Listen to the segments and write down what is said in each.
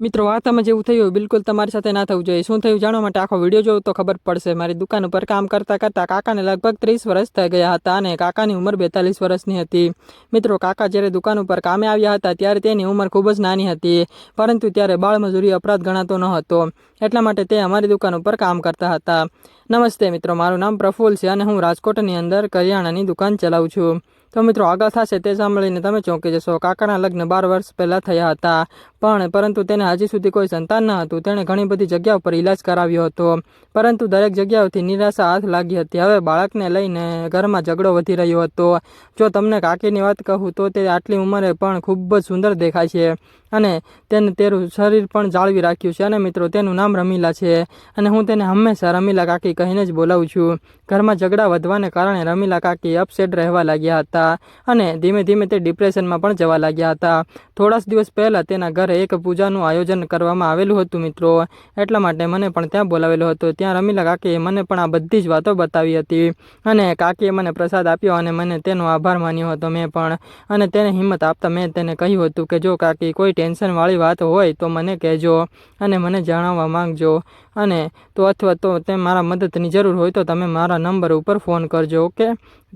મિત્રો વાર્તામાં જેવું થયું બિલકુલ તમારી સાથે ના થવું જોઈએ. શું થયું જાણવા માટે આખો વીડિયો જોવો તો ખબર પડશે. મારી દુકાન ઉપર કામ કરતાં કરતાં કાકાને લગભગ ત્રીસ વર્ષ થઈ ગયા હતા અને કાકાની ઉંમર બેતાલીસ વર્ષની હતી. મિત્રો, કાકા જ્યારે દુકાન ઉપર કામે આવ્યા હતા ત્યારે તેની ઉંમર ખૂબ જ નાની હતી, પરંતુ ત્યારે બાળમજૂરી અપરાધ ગણાતો ન હતો. એટલા માટે તે અમારી દુકાન ઉપર કામ કરતા હતા. નમસ્તે મિત્રો, મારું નામ પ્રફુલ છે અને હું રાજકોટની અંદર કરિયાણાની દુકાન ચલાવું છું. તો મિત્રો, આગળ થશે તે સાંભળીને તમે ચોંકી જશો. કાકાના લગ્ન બાર વર્ષ પહેલાં થયા હતા. પણ પરંતુ તેને હજી સુધી કોઈ સંતાન ન હતું. તેણે ઘણી બધી જગ્યાઓ પર ઇલાજ કરાવ્યો હતો. પરંતુ દરેક જગ્યાઓથી નિરાશા હાથ લાગી હતી. હવે બાળકને લઈને ઘરમાં ઝઘડો વધી રહ્યો હતો. જો તમને કાકીની વાત કહું તો તે આટલી ઉંમરે પણ ખૂબ જ સુંદર દેખાય છે અને તેને તેનું શરીર પણ જાળવી રાખ્યું છે. અને મિત્રો, તેનું નામ રમીલા છે અને હું તેને હંમેશા રમીલા કાકી કહીને જ બોલાવું છું. ઘરમાં ઝઘડા વધવાને કારણે રમીલા કાકી અપસેટ રહેવા લાગ્યા હતા અને ધીમે ધીમે તે ડિપ્રેશનમાં પણ જવા લાગ્યા હતા. થોડા દિવસ પહેલાં તેના ઘરે એક પૂજાનું આયોજન કરવામાં આવેલું હતું મિત્રો. એટલા માટે મને પણ ત્યાં બોલાવેલો હતો. ત્યાં રમીલા કાકીએ મને પણ આ બધી જ વાતો બતાવી હતી. અને કાકીએ મને પ્રસાદ આપ્યો અને મને તેનો આભાર માન્યો હતો મેં પણ. અને તેને હિંમત આપતા મેં તેને કહ્યું હતું કે જો કાકી કોઈ ટેન્શનવાળી વાત હોય તો મને કહેજો અને મને જણાવવા માંગજો. અને તો અથવા તો તે મારા મદદની જરૂર હોય તો તમે મારા નંબર ઉપર ફોન કરજો, ઓકે?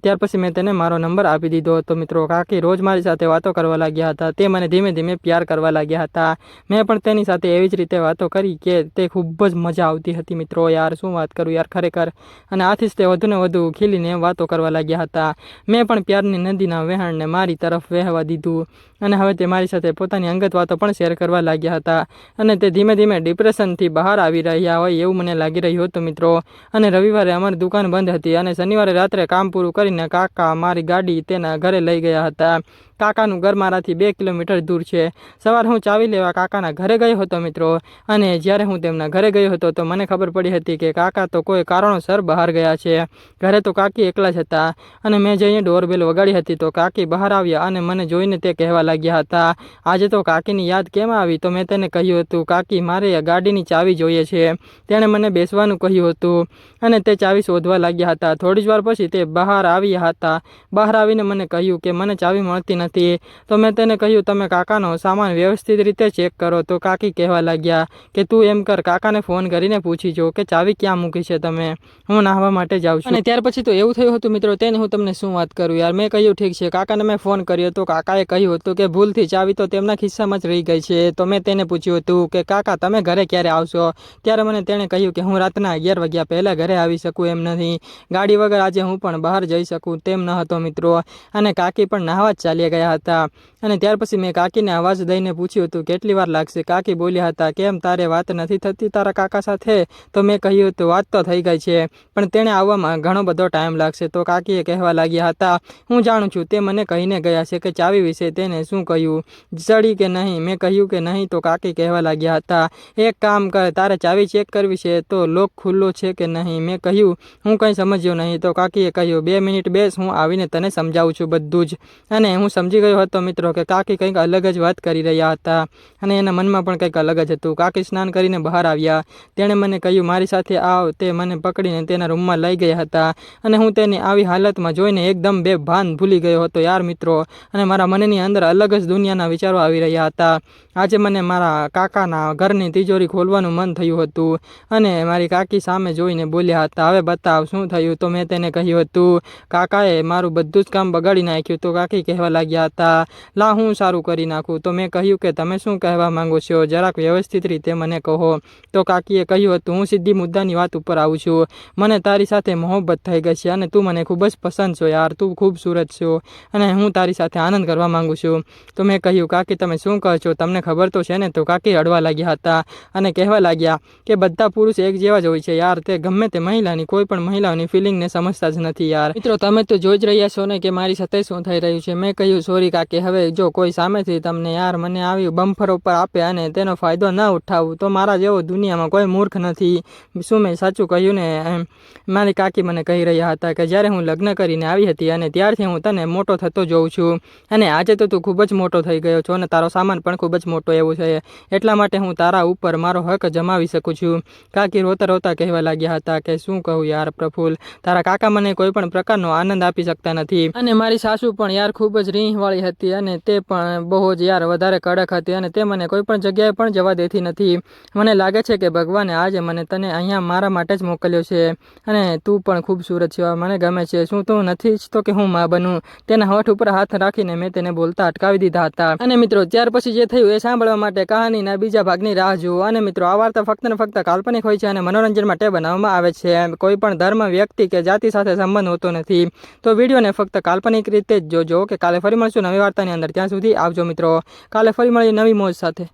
ત્યાર પછી મેં તેને મારો નંબર આપી દીધો હતો, મિત્રો. કાકી રોજ મારી સાથે વાતો કરવા લાગ્યા હતા. તે મને ધીમે ધીમે પ્યાર કરવા લાગ્યા હતા. મેં પણ તેની સાથે એવી જ રીતે વાતો કરી કે તે ખૂબ જ મજા આવતી હતી, મિત્રો. યાર, શું વાત કરું યાર ખરેખર? અને આથી જ તે વધુને વધુ ખીલીને વાતો કરવા લાગ્યા હતા. મેં પણ પ્યારની નદીના વહેણને મારી તરફ વહેવા દીધું. અને હવે તે મારી સાથે પોતાની અંગત વાતો પણ શેર કરવા લાગ્યા હતા. અને તે ધીમે ધીમે ડિપ્રેશનથી બહાર આવી રહ્યા હોય એવું મને લાગી રહ્યું હતું મિત્રો. અને રવિવારે અમારી દુકાન બંધ હતી અને શનિવારે રાત્રે કામ પૂરું કરીને કાકા મારી ગાડી તેના ઘરે લઈ ગયા હતા. કાકાનું ઘર મારાથી બે કિલોમીટર દૂર છે. સવારે હું ચાવી લેવા કાકાના ઘરે ગયો હતો મિત્રો. અને જ્યારે હું તેમના ઘરે ગયો હતો તો મને ખબર પડી હતી કે કાકા તો કોઈ કારણોસર બહાર ગયા છે. ઘરે તો કાકી એકલા જ હતા. અને મેં જઈને ડોરબેલ વગાડી હતી તો કાકી બહાર આવ્યા અને મને જોઈને તે કહેવા લાગ્યા હતા, આજે તો કાકીની યાદ કેમ આવી? તો મેં તેને કહ્યું હતું, કાકી, મારે ગાડીની ચાવી જોઈએ છે. તેણે મને બેસવાનું કહ્યું હતું અને તે ચાવી શોધવા લાગ્યા હતા. થોડી જ વાર પછી તે બહાર આવ્યા હતા. બહાર આવીને મને કહ્યું કે મને ચાવી મળતી નથી. તો મેં તેને કહ્યું, તમે કાકાનો સામાન વ્યવસ્થિત રીતે ચેક કરો. તો કાકી કહેવા લાગ્યા કે, તું એમ કર, કાકાને ફોન કરીને પૂછી જો કે ચાવી ક્યાં મૂકી છે તમે? હું નાહવા માટે જાઉં છું. અને ત્યાર પછી તો એવું થયું હતું મિત્રો, તેને હું તમને શું વાત કરું યાર? મેં કહ્યું, ઠીક છે. કાકાને મેં ફોન કર્યો તો કાકાએ કહ્યું હતું કે, ભૂલથી ચાવી તો તેમના ખિસ્સામાં જ રહી ગઈ છે. તો મેં તેને પૂછ્યું હતું કે, કાકા, તમે ઘરે ક્યારે આવશો? ત્યારે મને તેણે કહ્યું કે હું રાતના અગિયાર વાગ્યા પહેલાં ઘરે આવી શકું એમ નથી. ગાડી વગર આજે હું પણ બહાર જઈ શકું તેમ ન હતો મિત્રો. અને કાકી પણ નાહવા જ ચાલ્યા ગયા હતા. અને ત્યાર પછી મેં કાકીને અવાજ દઈને પૂછ્યું હતું, કેટલી વાર લાગશે? કાકી બોલ્યા હતા, કેમ તારે વાત નથી થતી તારા કાકા સાથે? તો મેં કહ્યું હતું વાત તો થઈ ગઈ છે, પણ તેણે આવવામાં ઘણો બધો ટાઈમ લાગશે. તો કાકીએ કહેવા લાગ્યા હતા, હું જાણું છું, તે મને કહીને ગયા છે કે ચાવી વિશે તેને શું કહ્યું? ચડી કે નહીં? મેં કહ્યું કે નહીં, તો કાકી કહેવા લાગ્યા હતા, એક કામ કર, તારે ચાવી ચેક કરવી છે તો લોક ખુલ્લો છે કે નહીં? મેં કહ્યું, હું કંઈ સમજ્યો નહીં. તો કાકીએ કહ્યું, બે મિનિટ બેસ, હું આવીને તને સમજાવું છું બધું જ. અને હું સમજી ગયો હતો મિત્રો કે કાકી કંઈક અલગ જ વાત કરી રહ્યા હતા અને એના મનમાં પણ કંઈક અલગ જ હતું. કાકી સ્નાન કરીને બહાર આવ્યા. તેણે મને કહ્યું, મારી સાથે આવ. તે મને પકડીને તેના રૂમમાં લઈ ગયા હતા અને હું તેની આવી હાલતમાં જોઈને એકદમ બે ભાન ભૂલી ગયો હતો. યાર મિત્રો, અને મારા મનની અંદર અલગ જ દુનિયાના વિચારો આવી રહ્યા હતા. આજે મને મારા કાકાના ઘરની તિજોરી ખોલવાનું મન થયું હતું. અને મારી કાકી સામે જોઈને બોલ્યા હતા, હવે બતાવ, શું થયું? તો મેં તેને કહ્યું હતું, કાકાએ મારું બધું જ કામ બગાડી નાખ્યું. તો કાકી કહેવા લાગ્યા હતા, લા, હું સારું કરી નાખું. તો મેં કહ્યું કે, તમે શું કહેવા માંગો છો? જરાક વ્યવસ્થિત રીતે મને કહો. તો કાકીએ કહ્યું હતું, હું સીધી મુદ્દાની વાત ઉપર આવું છું. મને તારી સાથે મોહબ્બત થઈ ગઈ છે અને તું મને ખૂબ જ પસંદ છો યાર. તું ખૂબસૂરત છો અને હું તારી સાથે આનંદ કરવા માગું છું. તો મેં કહ્યું, કાકી, તમે શું કહો છો? તમને ખબર તો છે ને? તો કાકી અડવા લાગ્યા હતા અને કહેવા લાગ્યા કે બધા પુરુષ એક જેવા જ હોય છે યાર. તે ગમે તે મહિલાની, કોઈ પણ મહિલાઓની ફિલિંગને સમજતા જ નથી યાર. મિત્રો, તમે તો જોઈ જ રહ્યા છો ને કે મારી સાથે શું થઈ રહ્યું છે. મેં કહ્યું સોરી કાકી, હવે જો કોઈ સામેથી તમને યાર મને આવી બમ્ફર ઉપર આપે અને તેનો ફાયદો ન ઉઠાવું, તો મારા જેવો દુનિયામાં કોઈ મૂર્ખ નથી. શું મેં સાચું કહ્યું ને? એમ મારી કાકી મને કહી રહ્યા હતા કે જ્યારે હું લગ્ન કરીને આવી હતી અને ત્યારથી હું તને મોટો થતો જોઉં છું. અને આજે તો તું ખૂબ જ મોટો થઈ ગયો છો અને તારો સામાન પણ ખૂબ જ મોટો એવો છે. એટલા માટે હું તારા ઉપર મારો હક જમાવી શકું છું. છું. કાકી રોતા રોતા કહેવા લાગ્યા હતા કે શું કહું યાર પ્રફુલ, તારા કાકા મને કોઈ પણ પ્રકારનો આનંદ આપી શકતા નથી. અને મારી સાસુ પણ યાર ખૂબ જ રીંહવાળી હતી અને તે પણ બહુ જ યાર વધારે કડક હતી અને તે મને કોઈ પણ જગ્યાએ પણ જવા દેતી નથી. મને લાગે છે કે ભગવાને આજે મને તને અહીંયા મારા માટે જ મોકલ્યો છે અને તું પણ ખૂબસૂરત છે. મને ગમે છે. શું તું નથી ઈચ્છતો કે હું માં બનું? તેના હોઠ ઉપર હાથ રાખીને મેં તેને બોલતા અટકાવી દીધા હતા. અને મિત્રો, ત્યાર પછી જે થયું એ સાંભળવા માટે કહાનીના બીજા ભાગની રાહ જુઓ. અને મિત્રો, આ વાર્તા ફક્ત ને ફક્ત કાલ્પનિક હોય છે અને મનોરંજન માટે બનાવવામાં આવે છે. કોઈ પણ ધર્મ, વ્યક્તિ કે જાતિ સાથે સંબંધ હોતો નથી. તો વિડીયોને ફક્ત કાલ્પનિક રીતે જ જોજો કે કાલે ફરી મળશું નવી વાર્તાની અંદર. ત્યાં સુધી આવજો મિત્રો. કાલે ફરી મળીએ નવી મોજ સાથે.